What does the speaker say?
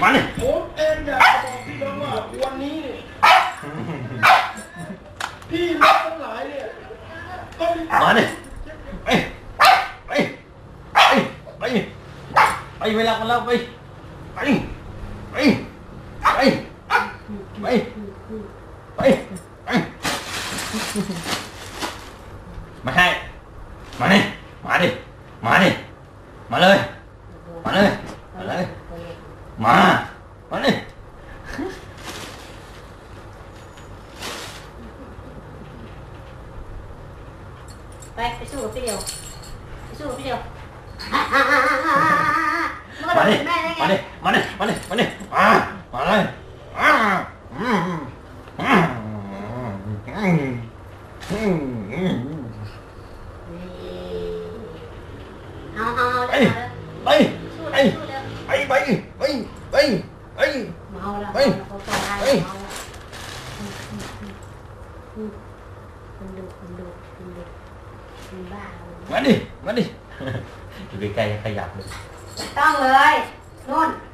มาดิผมเองอยากจะบอกพี่น้องว่าวันนี้เนี่ยพี่น้องทั้งหลายเนี่ยก็มีมาดิไปไปไปไปไปเวลากันแล้วไปไปไปไปไปไปไปมาให้มาดิมาดิมาดิมาเลยมาเลยมาเลยมามาดิไปไปสู้กับพี่เดียวไปสู้กับพี่เดียวมาดิแม่ได้ไงมาดิมาดิมาดิมาดิมามาเลยอ่าอืมอืมอืมอืมอืมเอาเอา mà mà đi Vai, fechou o pneu. Fechou o pneu. Mane, mane, mane, mane, mane. Ah, mane. Ah. Mm. Mm. Mm. Bay, bay, bay, bay. แล้วเฮ้ยเขาต่อได้เฮ้ยเมาแล้วอืมอืมอืมอืมคนดูคนดูคนดูคนบ้ามาดิ มาดิ อยู่ใกล้ๆขยับเลย ต้องเลยนู่นเล่นกับพี่เดียวนู่น